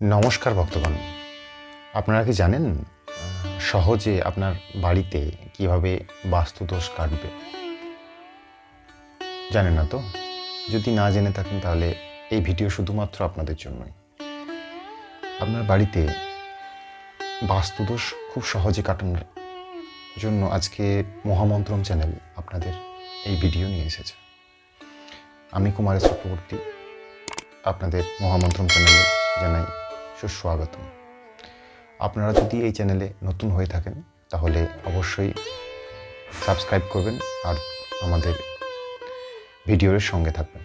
নমস্কার ভক্তগণ। আপনারা কি জানেন সহজে আপনার বাড়িতে কীভাবে বাস্তুদোষ কাটবে? জানেন না তো? যদি না জেনে থাকেন, তাহলে এই ভিডিও শুধুমাত্র আপনাদের জন্যই। আপনার বাড়িতে বাস্তুদোষ খুব সহজে কাটানোর জন্য আজকে মহামন্ত্রম চ্যানেল আপনাদের এই ভিডিও নিয়ে এসেছে। আমি কুমারেশ চক্রবর্তী আপনাদের মহামন্ত্রম চ্যানেলে জানাই সুস্বাগতম। আপনারা যদি এই চ্যানেলে নতুন হয়ে থাকেন, তাহলে অবশ্যই সাবস্ক্রাইব করবেন আর আমাদের ভিডিওর সঙ্গে থাকবেন।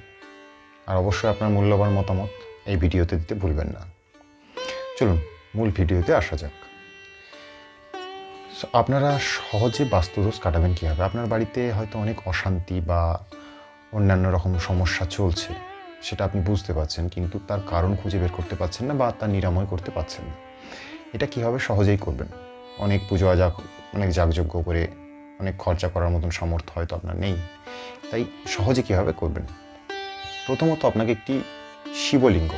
আর অবশ্যই আপনার মূল্যবান মতামত এই ভিডিওতে দিতে ভুলবেন না। চলুন, মূল ভিডিওতে আসা যাক। আপনারা সহজে বাস্তুদোষ কাটাবেন কীভাবে? আপনার বাড়িতে হয়তো অনেক অশান্তি বা অন্যান্য রকম সমস্যা চলছে। সেটা আপনি বুঝতে পারছেন, কিন্তু তার কারণ খুঁজে বের করতে পারছেন না বা তার নিরাময় করতে পারছেন না। এটা কীভাবে সহজেই করবেন? অনেক পুজো আজা অনেক যাগযজ্ঞ করে অনেক খরচা করার মতন সামর্থ্য হয়তো আপনার নেই। তাই সহজে কীভাবে করবেন? প্রথমত আপনাকে একটি শিবলিঙ্গ,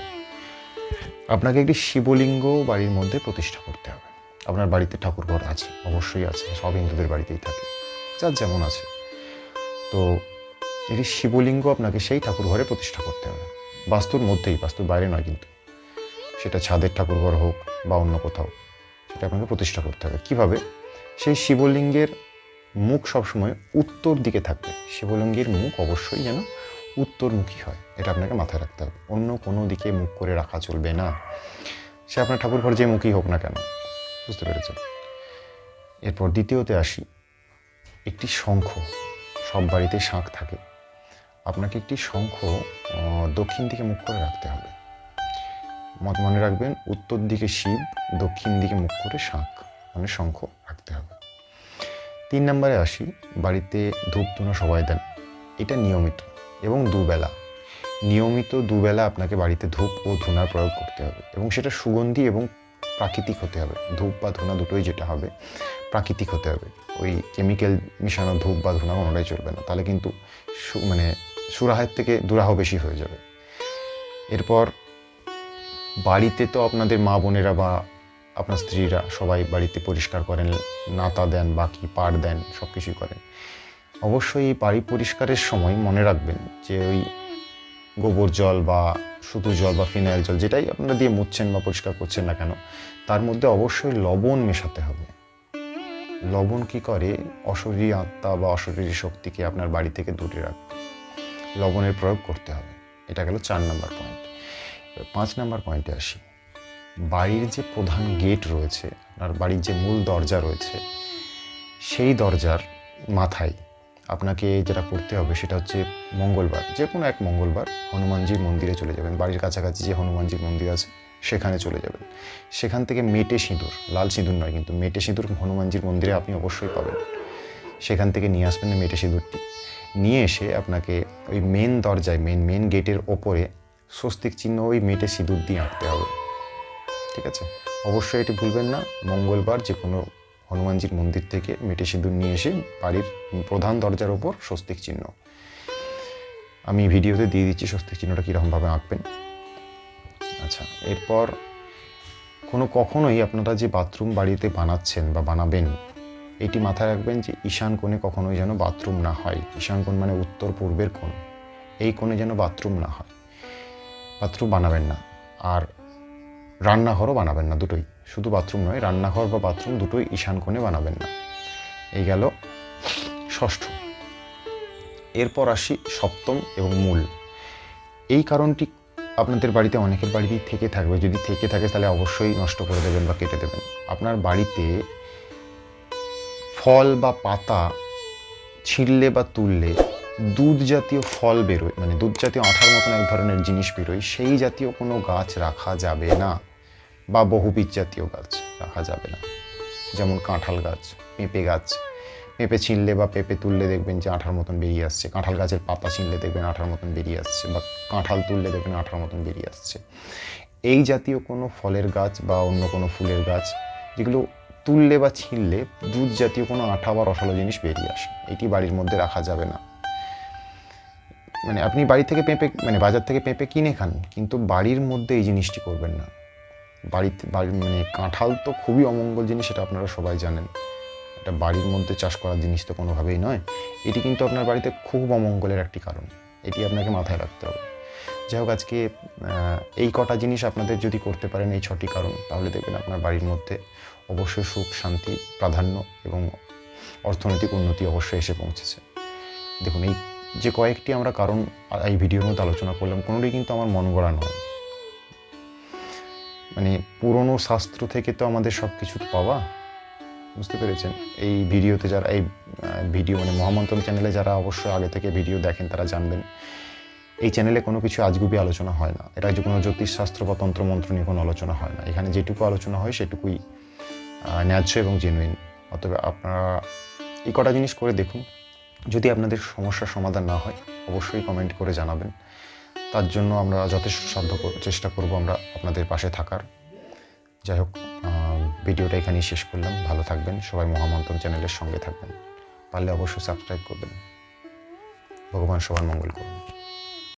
আপনাকে একটি শিবলিঙ্গ বাড়ির মধ্যে প্রতিষ্ঠা করতে হবে। আপনার বাড়িতে ঠাকুরঘর আছে, অবশ্যই আছে, সব হিন্দুদের বাড়িতেই থাকে, যার যেমন আছে। তো একটি শিবলিঙ্গ আপনাকে সেই ঠাকুর ঘরে প্রতিষ্ঠা করতে হবে। বাস্তুর মধ্যেই, বাস্তুর বাইরে নয় কিন্তু। সেটা ছাদের ঠাকুরঘর হোক বা অন্য কোথাও, সেটা আপনাকে প্রতিষ্ঠা করতে হবে। কীভাবে? সেই শিবলিঙ্গের মুখ সবসময় উত্তর দিকে থাকবে। শিবলিঙ্গের মুখ অবশ্যই যেন উত্তরমুখী হয়, এটা আপনাকে মাথায় রাখতে হবে। অন্য কোনো দিকে মুখ করে রাখা চলবে না। সে আপনার ঠাকুর ঘর যে মুখই হোক না কেন, বুঝতে পেরেছেন? এরপর দ্বিতীয়তে আসি, একটি শঙ্খ, সব বাড়িতে শাঁখ থাকে। আপনাকে একটি শঙ্খ দক্ষিণ দিকে মুখ করে রাখতে হবে। মত মনে রাখবেন, উত্তর দিকে শিব, দক্ষিণ দিকে মুখ করে শাঁখ মানে শঙ্খ রাখতে হবে। তিন নম্বরে আসি, বাড়িতে ধূপ ধুনো সবাই দেন, এটা নিয়মিত এবং দুবেলা। নিয়মিত দুবেলা আপনাকে বাড়িতে ধূপ ও ধুনার প্রয়োগ করতে হবে এবং সেটা সুগন্ধি এবং প্রাকৃতিক হতে হবে। ধূপ বা ধুনা দুটোই যেটা হবে, প্রাকৃতিক হতে হবে। ওই কেমিক্যাল মিশানো ধূপ বা ধুনা কোনোটাই চলবে না। তাহলে কিন্তু মানে সুরাহের থেকে দুরাহ বেশি হয়ে যাবে। এরপর বাড়িতে তো আপনাদের মা বোনেরা বা আপনার স্ত্রীরা সবাই বাড়িতে পরিষ্কার করেন, নাতা দেন, বাকি পাড় দেন সব কিছুই করেন। অবশ্যই এই বাড়ি পরিষ্কারের সময় মনে রাখবেন যে ওই গোবর জল বা শুধু জল বা ফিনাইল জল যেটাই আপনারা দিয়ে মুছছেন বা পরিষ্কার করছেন না কেন, তার মধ্যে অবশ্যই লবণ মেশাতে হবে। লবণ কি করে? অশরীরী আত্মা বা অশরীরী শক্তিকে আপনার বাড়ি থেকে দূরে রাখবে লবণের প্রয়োগ করতে হবে। এটা গেল চার নাম্বার পয়েন্ট পাঁচ নম্বর পয়েন্টে আসি। বাড়ির যে প্রধান গেট রয়েছে আপনার বাড়ির যে মূল দরজা রয়েছে, সেই দরজার মাথায় আপনাকে যেটা করতে হবে সেটা হচ্ছে মঙ্গলবার। যে কোনো এক মঙ্গলবার হনুমানজির মন্দিরে চলে যাবেন। বাড়ির কাছাকাছি যে হনুমানজির মন্দির আছে, সেখানে চলে যাবেন। সেখান থেকে মেটে সিঁদুর, লাল সিঁদুর নয় কিন্তু মেটে সিঁদুর হনুমানজির মন্দিরে আপনি অবশ্যই পাবেন। সেখান থেকে নিয়ে আসবেন মেটে সিঁদুরটি। নিয়ে এসে আপনাকে ওই মেন দরজায় মেন মেন গেটের ওপরে স্বস্তিক চিহ্ন ওই মেটে সিঁদুর দিয়ে আঁকতে হবে। ঠিক আছে? অবশ্যই এটি ভুলবেন না। মঙ্গলবার যে কোনো হনুমানজির মন্দির থেকে মেটে সিঁদুর নিয়ে এসে বাড়ির প্রধান দরজার ওপর স্বস্তিক চিহ্ন। আমি ভিডিওতে দিয়ে দিচ্ছি স্বস্তিক চিহ্নটা কীরকমভাবে আঁকবেন। আচ্ছা এরপর কোনো কখনোই আপনারা যে বাথরুম বাড়িতে বানাচ্ছেন বা বানাবেন এটি মাথায় রাখবেন যে ঈশান কোণে কখনোই যেন বাথরুম না হয়। ঈশান কোণ মানে উত্তর পূর্বের কোণ। এই কোণে যেন বাথরুম না হয়। বাথরুম বানাবেন না। আর রান্নাঘরও বানাবেন না দুটোই। শুধু বাথরুম নয়, রান্নাঘর বা বাথরুম দুটোই ঈশান কোণে বানাবেন না। এই গেল ষষ্ঠ। এরপর আসি সপ্তম এবং মূল। এই কারণটি আপনাদের বাড়িতে অনেকের বাড়িতেই থেকে থাকবে। যদি থেকে থাকে তাহলে অবশ্যই নষ্ট করে দেবেন বা কেটে দেবেন। আপনার বাড়িতে ফল বা পাতা ছিঁড়লে বা তুললে দুধ জাতীয় ফল বেরোয় মানে দুধ জাতীয় আঠার মতন এক ধরনের জিনিস বেরোয়, সেই জাতীয় কোনো গাছ রাখা যাবে না বা বহুবীজ জাতীয় গাছ রাখা যাবে না। যেমন কাঁঠাল গাছ, পেঁপে গাছ, পেঁপে ছিঁড়লে বা পেঁপে তুললে দেখবেন যে আঠার মতন বেরিয়ে আসছে, কাঁঠাল গাছের পাতা ছিঁড়লে দেখবেন আঠার মতন বেরিয়ে আসছে বা কাঁঠাল তুললে দেখবেন আঠার মতন বেরিয়ে আসছে। এই জাতীয় কোনো ফলের গাছ বা অন্য কোনো ফুলের গাছ যেগুলো তুললে বা ছিঁড়লে দুধ জাতীয় কোনো আঠা বা রসালো জিনিস বেরিয়ে আসে। এটি বাড়ির মধ্যে রাখা যাবে না। মানে আপনি বাড়ি থেকে পেঁপে মানে বাজার থেকে পেঁপে কিনে খান, কিন্তু বাড়ির মধ্যে এই জিনিসটি করবেন না। বাড়িতে বাড়ি মানে কাঁঠাল তো খুবই অমঙ্গল জিনিস, সেটা আপনারা সবাই জানেন। এটা বাড়ির মধ্যে চাষ করার জিনিস তো কোনোভাবেই নয়। এটি কিন্তু আপনার বাড়িতে খুব অমঙ্গলের একটি কারণ। এটি আপনাকে মাথায় রাখতে হবে। যাই হোক, আজকে এই কটা জিনিস আপনাদের যদি করতে পারেন এই ছটি কারণ, তাহলে দেখবেন আপনার বাড়ির মধ্যে অবশ্যই সুখ, শান্তি, প্রাধান্য এবং অর্থনৈতিক উন্নতি অবশ্যই এসে পৌঁছেছে। দেখুন, এই যে কয়েকটি আমরা কারণ এই ভিডিওর মধ্যে আলোচনা করলাম কোনোটাই কিন্তু আমার মন গড়া নয়। মানে পুরনো শাস্ত্র থেকে তো আমাদের সব কিছু পাওয়া। বুঝতে পেরেছেন? এই ভিডিওতে যারা, এই ভিডিও মানে মহামন্ত্রম চ্যানেলে যারা অবশ্যই আগে থেকে ভিডিও দেখেন, তারা জানবেন, এই চ্যানেলে কোনো কিছু আজগুবি আলোচনা হয় না। এটা যে কোনো জ্যোতিষশাস্ত্র বা তন্ত্রমন্ত্র নিয়ে কোনো আলোচনা হয় না। এখানে যেটুকু আলোচনা হয় সেটুকুই ন্যায্য এবং জেনুইন অতএব আপনারা এই কটা জিনিস করে দেখুন। যদি আপনাদের সমস্যার সমাধান না হয়, অবশ্যই কমেন্ট করে জানাবেন। তার জন্য আমরা যথেষ্ট সাধ্য চেষ্টা করব আমরা আপনাদের পাশে থাকার। যাই হোক ভিডিওটা এখানেই শেষ করলাম। ভালো থাকবেন। সবাই মহামন্ত্রম চ্যানেলের সঙ্গে থাকবেন। পারলে অবশ্যই সাবস্ক্রাইব করবেন। ভগবান সবার মঙ্গল করুন।